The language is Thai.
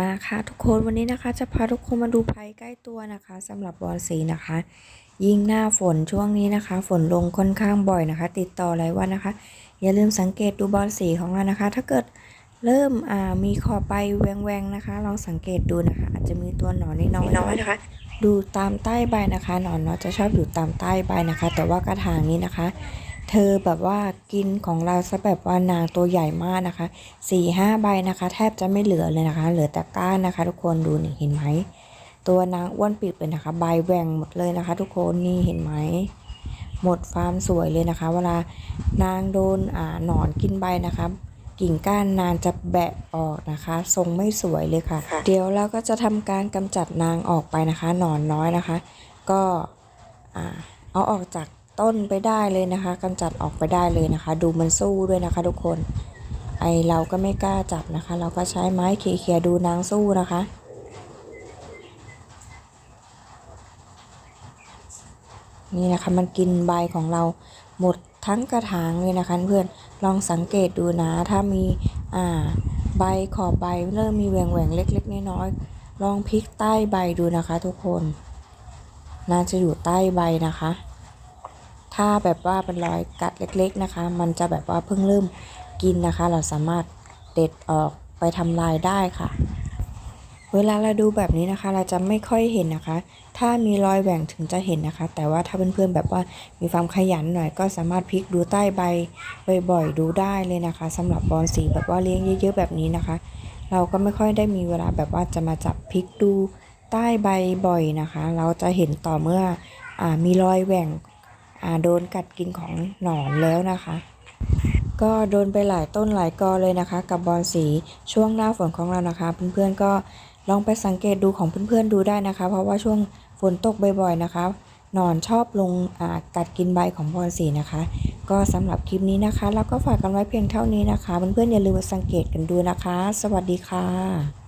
มาค่ะทุกคนวันนี้นะคะจะพาทุกคนมาดูภัยใกล้ตัวนะคะสำหรับบอลสีนะคะ ยิ่งหน้าฝนช่วงนี้นะคะ ฝนลงค่อนข้างบ่อยนะคะ ติดต่อหลายวันนะคะ อย่าลืมสังเกตดูบอลสีของเรานะคะ ถ้าเกิดเริ่มอ่ามีขอบใบแหวงๆนะคะ ลองสังเกตดูนะคะ อาจจะมีตัวหนอนน้อยๆนะคะ ดูตามใต้ใบนะคะ หนอนเนาะจะชอบอยู่ตามใต้ใบนะคะ แต่ว่ากระถางนี้นะคะ เธอแบบว่ากินของเราซะแบบว่านางตัวใหญ่มากนะคะสี่ห้าใบนะคะ แทบจะไม่เหลือเลยนะคะ เหลือแต่ก้านนะคะ ทุกคนดูนี่เห็นไหมตัวนางอ้วนปิดเลยนะคะ ใบแหว่งหมดเลยนะคะ ทุกคนนี่เห็นไหมหมดฟาร์มสวยเลยนะคะ เวลานางโดนอ่าหนอนกินใบนะคะกิ่งก้านนางจะแบะออกนะคะ ทรงไม่สวยเลยค่ะ เดี๋ยวเราก็จะทำการกำจัดนางออกไปนะคะ หนอนน้อยนะคะ ก็อ่าเอาออกจาก ต้นไปได้เลยนะคะกำจัดออกไปได้เลยนะคะ ดูมันสู้ด้วยนะคะ ทุกคน ไอเราก็ไม่กล้าจับนะคะ เราก็ใช้ไม้เขี่ยๆดูนางสู้นะคะนี่นะคะมันกินใบของเราหมดทั้งกระถางเลยนะคะเพื่อนลองสังเกตดูนะ ถ้ามีอ่าใบขอบใบเริ่มมีแหว่งแหว่งเล็กๆน้อยๆลองพลิกใต้ใบดูนะคะ ทุกคน น่าจะอยู่ใต้ใบนะคะ ถ้าแบบว่าเป็นรอยกัดเล็กๆนะคะ มันจะแบบว่าเพิ่งเริ่มกินนะคะ เราสามารถเด็ดออกไปทำลายได้ค่ะ เวลาเราดูแบบนี้นะคะ เราจะไม่ค่อยเห็นนะคะ ถ้ามีรอยแหว่งถึงจะเห็นนะคะ แต่ว่าถ้าเพื่อนๆแบบว่ามีความขยันหน่อยก็สามารถพลิกดูใต้ใบบ่อยๆดูได้เลยนะคะสำหรับบอลสีแบบว่าเลี้ยงเยอะ ๆ แบบนี้นะคะ เราก็ไม่ค่อยได้มีเวลาแบบว่าจะมาจับพลิกดูใต้ใบบ่อยนะคะ เราจะเห็นต่อเมื่ออมีรอยแหว่ง โดนกัดกินของหนอนแล้วนะคะ ก็โดนไปหลายต้นหลายกอเลยนะคะ กับบอลสีช่วงหน้าฝนของเรานะคะ เพื่อนๆก็ลองไปสังเกตดูของเพื่อนๆดูได้นะคะ เพราะว่าช่วงฝนตกบ่อยๆนะคะหนอนชอบลงอ่ากัดกินใบของบอลสีนะคะ ก็สำหรับคลิปนี้นะคะ เราก็ฝากกันไว้เพียงเท่านี้นะคะ เพื่อนๆอย่าลืมสังเกตกันดูนะคะ สวัสดีค่ะ